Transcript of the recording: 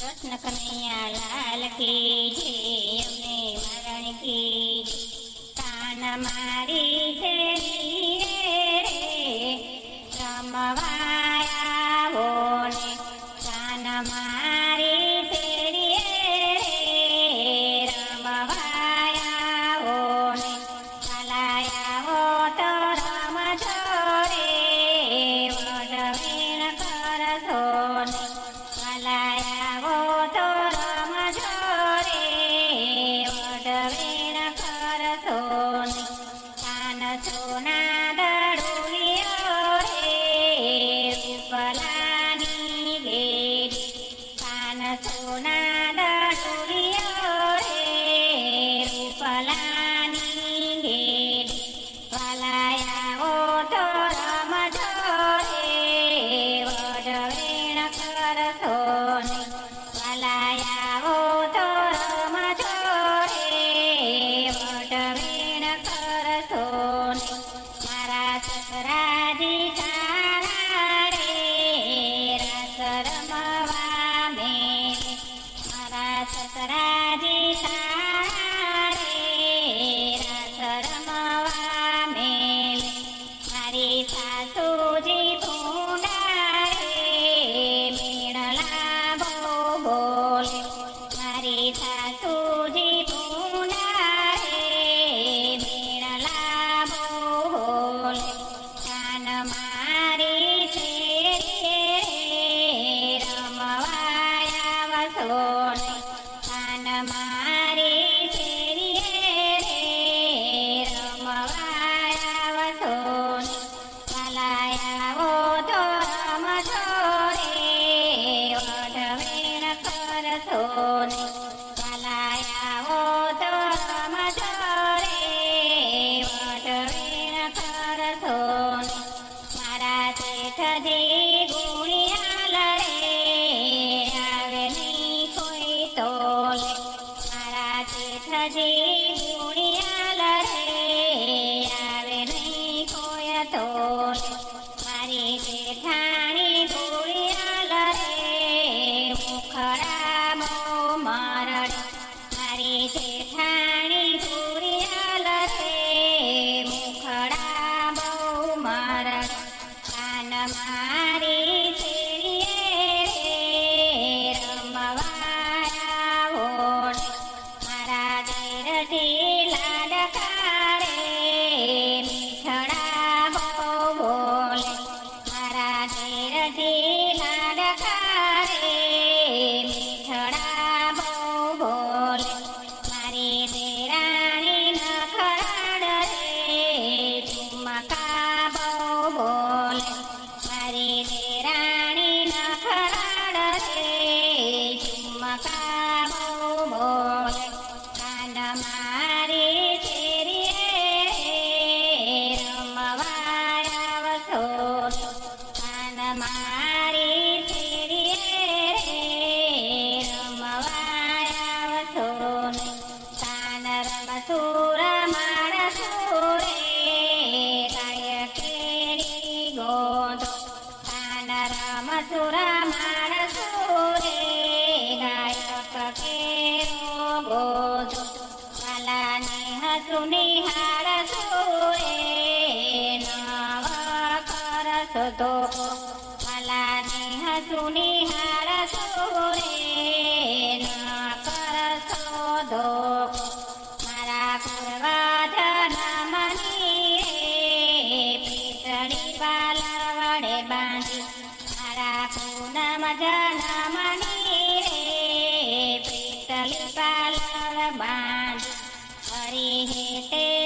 કૃષ્ણ કનૈયા લાલ કી જય અમને મરણ કી મારી છે વડવેણ કરશો ને કાન સસરાજી સારા રસ રમવા મેલે. મારી સાસુજી જેઠજી ગુણિયાલ રે આવે નહીં તોલે મારી જેઠાણી ગુણિયાલ રે મુખડા મરડ મારી જેઠાણી મારી દેરાણી નખરાડ રે ચુમકા બહુ બોલે કાંડ મારી શેરીએ રમવાયા વસો કાંડ મારી શેરીએ રમવાયા વસો કાન રમસુર કાન રમસુર માણસુરે ગાયક કેરો ગોદો વાલાની હસુની હાર સુરે નવ કરસ જન્મની રે પીતળી પાલર બાંધી હરી હેતે